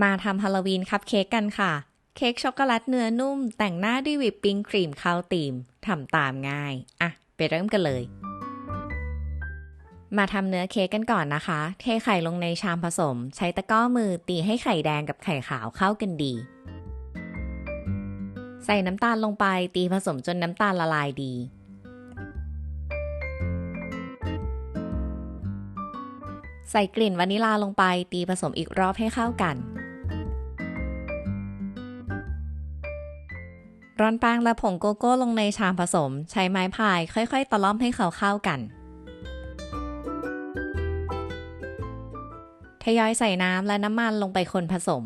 มาทำฮาโลวีนคัพเค้กกันค่ะ เค้กช็อกโกแลตเนื้อนุ่ม แต่งหน้าด้วยวิปปิ้งครีมเข้าตีมทำตามง่าย อะ ไปเริ่มกันเลย มาทำเนื้อเค้กกันก่อนนะคะ เทไข่ลงในชามผสม ใช้ตะกร้อมือตีให้ไข่แดงกับไข่ขาวเข้ากันดี ใส่น้ำตาลลงไปตีผสมจนน้ำตาลละลายดีใส่กลิ่นวานิลาลงไปตีผสมอีกรอบให้เข้ากัน ร่อนแป้งและผงโกโก้ลงในชามผสม ใช้ไม้พายค่อย ๆ ตะล่อมให้เขาเข้ากัน ทยอยใส่น้ำและน้ำมันลงไปคนผสม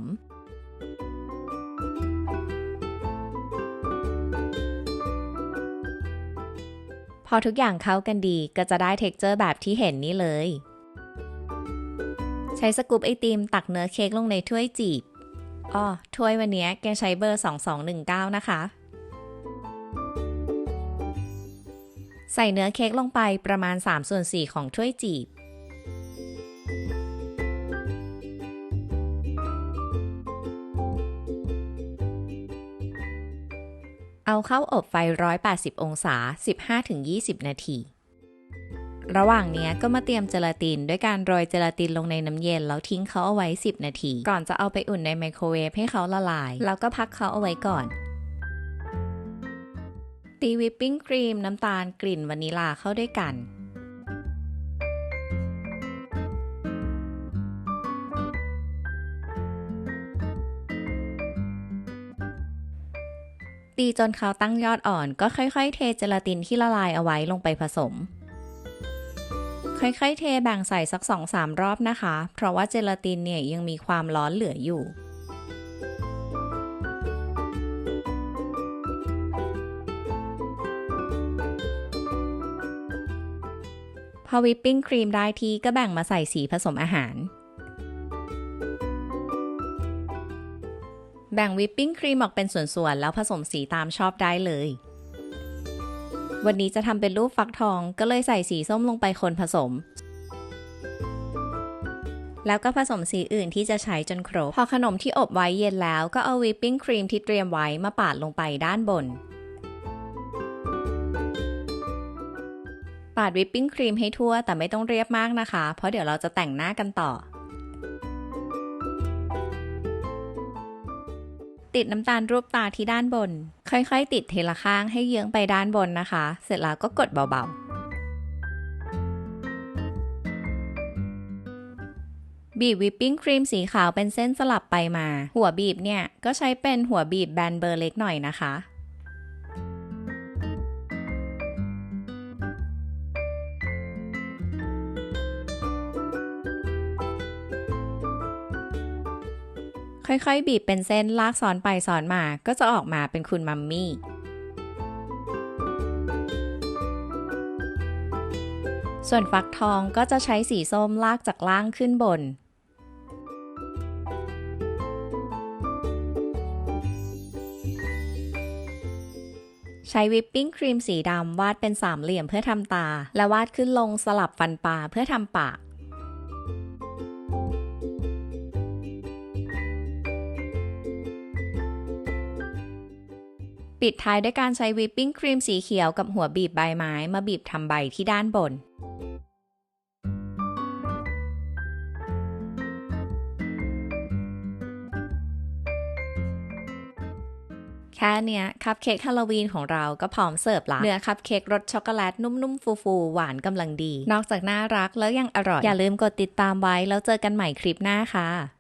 พอทุกอย่างเข้ากันดีก็จะได้เท็กเจอร์แบบที่เห็นนี่เลย ใช้สกูปไอติมตักเนื้อเค้กลงในถ้วยจีบ อ้อถ้วยวันนี้แกใช้เบอร์ 2219 นะคะ ใส่เนื้อเค้กลงไปประมาณ 3 ส่วน 4 ของถ้วยจีบ เอาเข้าอบไฟ 180 องศา 15-20 นาที ระหว่างนี้ก็มาเตรียมเจลาติน ด้วยการโรยเจลาตินลงในน้ำเย็น แล้วทิ้งเขาเอาไว้ 10 นาที ก่อนจะเอาไปอุ่นในไมโครเวฟให้เขาละลาย แล้วก็พักเขาเอาไว้ก่อน ตีวิปปิ้งครีมน้ำตาลกลิ่นวานิลาเข้าด้วยกันตีจนเขาตั้งยอดอ่อนก็ค่อย ๆ เทเจลาตินที่ละลายเอาไว้ลงไปผสม ค่อยๆ เทแบ่งใส่สัก 2-3 รอบนะคะ เพราะว่าเจลาตินเนี่ยยังมีความร้อนเหลืออยู่พอวิปปิ้งครีมได้ทีก็แบ่งมาใส่สีผสมอาหาร แบ่งวิปปิ้งครีมออกเป็นส่วนๆ แล้วผสมสีตามชอบได้เลย วันนี้จะทำเป็นรูปฟักทองก็เลยใส่สีส้มลงไปคนผสม แล้วก็ผสมสีอื่นที่จะใช้จนครบ พอขนมที่อบไว้เย็นแล้วก็เอาวิปปิ้งครีมที่เตรียมไว้มาปาดลงไปด้านบน ปาดวิปปิ้งครีมให้ทั่วแต่ไม่ต้องเรียบมากนะคะ เพราะเดี๋ยวเราจะแต่งหน้ากันต่อ ติดน้ำตาลรูปตาที่ด้านบน ค่อยๆ ติดเทละข้างให้เยื้องไปด้านบนนะคะ เสร็จแล้วก็กดเบาๆ บีบวิปปิ้งครีมสีขาวเป็นเส้นสลับไปมา หัวบีบเนี่ย ก็ใช้เป็นหัวบีบแบนเบอร์เล็กหน่อยนะคะ ค่อยๆ บีบเป็นเส้นลากซ้อนไปซ้อนมา ก็จะออกมาเป็นคุณมัมมี่ ส่วนฟักทองก็จะใช้สีส้มลากจากล่างขึ้นบน ใช้วิปปิ้งครีมสีดำวาดเป็นสามเหลี่ยมเพื่อทำตา และวาดขึ้นลงสลับฟันปลาเพื่อทำปาก ปิดท้ายด้วยการใช้วิปปิ้งครีมสีเขียวกับหัวบีบใบไม้มาบีบทำใบที่ด้านบน แค่เนี้ยคัพเค้กฮาโลวีนของเราก็พร้อมเสิร์ฟละเนื้อคัพเค้กรสช็อกโกแลตนุ่มๆ ฟูๆ หวานกำลังดี นอกจากน่ารักแล้วยังอร่อย อย่าลืมกดติดตามไว้แล้วเจอกันใหม่คลิปหน้าค่ะ